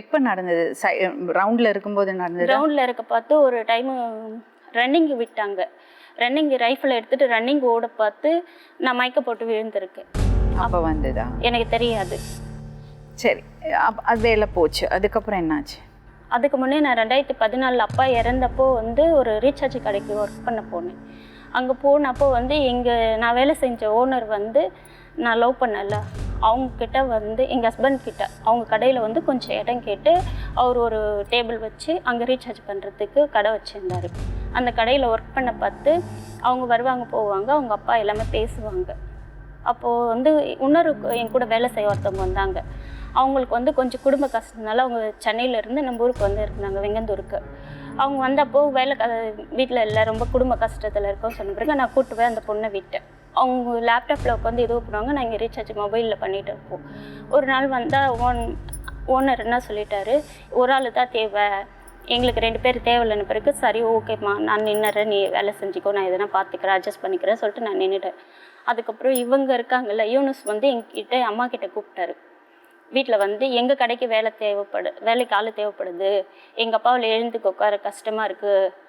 எப்போ நடந்தது? ரவுண்டில் இருக்கும்போது நடந்தது? கிரவுண்டில் இருக்க பார்த்து ஒரு டைமு ரன்னிங் விட்டாங்க. ரன்னிங் ரைஃபிள் எடுத்துட்டு ரன்னிங் ஓட பார்த்து நான் மயக்க போட்டு விழுந்திருக்கேன் அப்போ வந்ததா? எனக்கு தெரியாது. சரி அப் அது வேலை போச்சு. அதுக்கப்புறம் என்னாச்சு? அதுக்கு முன்னே நான் ரெண்டாயிரத்தி பதினாலில் அப்பா இறந்தப்போ வந்து ஒரு ரீசார்ஜ் கடைக்கு ஒர்க் பண்ண போனேன். அங்கே போனப்போ வந்து எங்கள் நான் வேலை செஞ்ச ஓனர் வந்து நான் லவ் பண்ணல. அவங்கக்கிட்ட வந்து எங்கள் ஹஸ்பண்ட் கிட்ட அவங்க கடையில் வந்து கொஞ்சம் இடம் கேட்டு அவர் ஒரு டேபிள் வச்சு அங்கே ரீசார்ஜ் பண்ணுறதுக்கு கடை வச்சுருந்தாரு. அந்த கடையில் ஒர்க் பண்ண பார்த்து அவங்க வருவாங்க போவாங்க அவங்க அப்பா எல்லாமே பேசுவாங்க. அப்போது வந்து இன்னொரு என் கூட வேலை செய்ய ஒருத்தவங்க வந்தாங்க. அவங்களுக்கு வந்து கொஞ்சம் குடும்ப கஷ்டத்தினால அவங்க சென்னையிலேருந்து நம்ம ஊருக்கு வந்து இருந்தாங்க வெங்கந்தூருக்கு. அவங்க வந்தப்போ வேலை க வீட்டில் இல்லை ரொம்ப குடும்ப கஷ்டத்தில் இருக்கோம் சொன்ன பிறகு நான் கூட்டு போய் அந்த பொண்ணை விட்டேன். அவங்க லேப்டாப்பில் உட்காந்து இது பண்ணுவாங்க நாங்கள் ரீசார்ஜ் மொபைலில் பண்ணிகிட்டு இருப்போம். ஒரு நாள் வந்தால் ஓன் ஓனர் என்ன சொல்லிட்டாரு ஒரு ஆள் தான் தேவை. எங்களுக்கு ரெண்டு பேர் தேவையில்லைன்னு பிறகு சரி ஓகேம்மா நான் நின்னுறேன். நீ வேலை செஞ்சுக்கோ நான் எதனா பார்த்துக்கிறேன் அட்ஜஸ்ட் பண்ணிக்கிறேன் சொல்லிட்டு நான் நின்றுட்டேன் அதுக்கப்புறம் இவங்க இருக்காங்கல்ல யூனுஸ் வந்து எங்ககிட்ட அம்மா கிட்ட கூப்பிட்டாரு. வீட்டில் வந்து எங்கள் கடைக்கு வேலை தேவைப்படு வேலைக்கு ஆள் தேவைப்படுது. எங்கள் அப்பாவில் எழுந்துக்கு உட்கார கஷ்டமாக இருக்குது